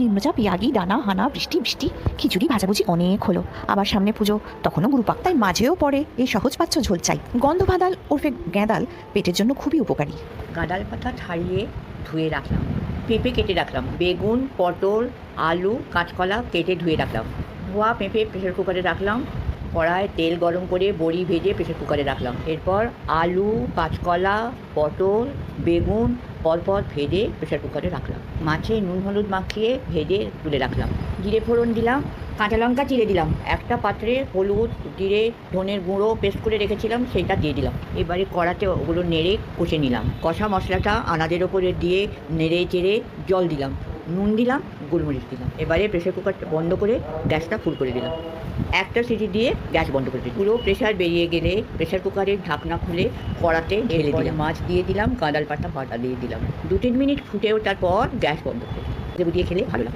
নিম্নচাপ, ইয়াগি, ডানা, হানা, বৃষ্টি বৃষ্টি, খিচুড়ি, ভাজাভুজি অনেক হলো। আবার সামনে পুজো, তখনও গুরুপাক তাই মাঝেও পড়ে। এই সহজ পাচ্ছ ঝোল চাই। গন্ধ ভাদাল, ওরফে গ্যাঁদাল, পেটের জন্য খুবই উপকারী। গাঁদাল পাতা ছাড়িয়ে ধুয়ে রাখলাম। পেঁপে কেটে রাখলাম। বেগুন, পটল, আলু কাঠকলা কেটে ধুয়ে রাখলাম। ধোয়া, পেঁপে প্রেশার কুকারে রাখলাম। কড়ায় তেল গরম করে বড়ি ভেজে প্রেশার কুকারে রাখলাম। এরপর আলু, কাঁচকলা, পটল, বেগুন পরপর ভেজে প্রেশার কুকারে রাখলাম। মাছে নুন হলুদ মাখিয়ে ভেজে তুলে রাখলাম। জিরে ফোড়ন দিলাম, কাঁচা লঙ্কা চিড়ে দিলাম। একটা পাত্রে হলুদ, জিরে, ধনের গুঁড়ো পেস্ট করে রেখেছিলাম সেটা দিয়ে দিলাম। এবারে কড়াতে ওগুলো নেড়ে কষে নিলাম। কষা মশলাটা আনাজের ওপরে দিয়ে নেড়ে চেড়ে জল দিলাম। নুন দিলাম গোলমরিচ দিলাম এবারে প্রেশার কুকারটা বন্ধ করে গ্যাসটা ফুল করে দিলাম। একটা সিটি দিয়ে গ্যাস বন্ধ করে দিলাম। পুরো প্রেশার বেরিয়ে গেলে প্রেশার কুকারের ঢাকনা খুলে কড়াতে ঢেলে দিলাম মাছ দিয়ে দিলাম গাঁদাল পাতা পাতা দিয়ে দিলাম। দু তিন মিনিট ফুটে ওঠার পর গ্যাস বন্ধ করে দিয়ে খেলে ভালো লাগে।